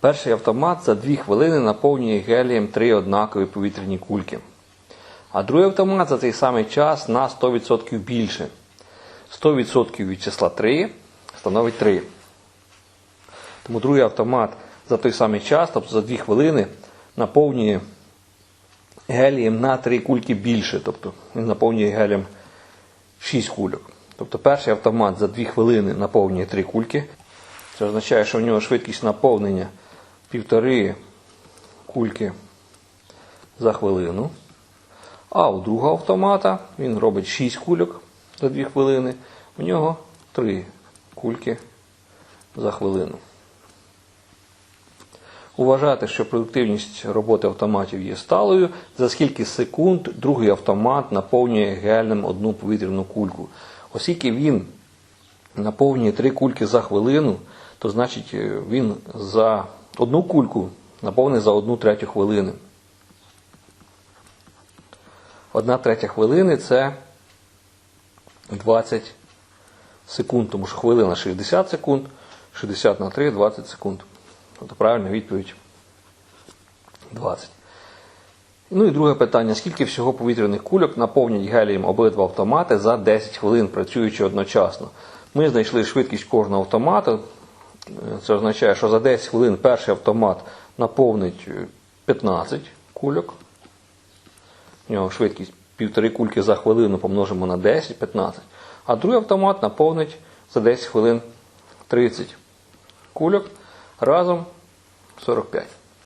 Перший автомат за 2 хвилини наповнює гелієм 3 однакові повітряні кульки. А другий автомат за цей самий час на 100% більше. 100% від числа 3 становить 3. Тому другий автомат за той самий час, тобто за 2 хвилини, наповнює гелієм на 3 кульки більше. Тобто він наповнює гелієм 6 кульок. Тобто перший автомат за 2 хвилини наповнює 3 кульки. Це означає, що в нього швидкість наповнення півтори кульки за хвилину. А у другого автомата він робить 6 кульок за 2 хвилини. У нього 3 кульки за хвилину. Уважайте, що продуктивність роботи автоматів є сталою, за скільки секунд другий автомат наповнює гельним одну повітряну кульку. Оскільки він наповнює 3 кульки за хвилину, то значить е, він за одну кульку наповнить за одну третю хвилини. Одна третя хвилини це 20 секунд, тому що хвилина 60 секунд, 60 на 3 20 секунд. Тобто правильна відповідь 20. Ну і друге питання: скільки всього повітряних кульок наповнять гелієм обидва автомати за 10 хвилин, працюючи одночасно? Ми знайшли швидкість кожного автомату. Це означає, що за 10 хвилин перший автомат наповнить 15 кульок. У нього швидкість півтори кульки за хвилину помножимо на 10, 15. А другий автомат наповнить за 10 хвилин 30 кульок разом 45.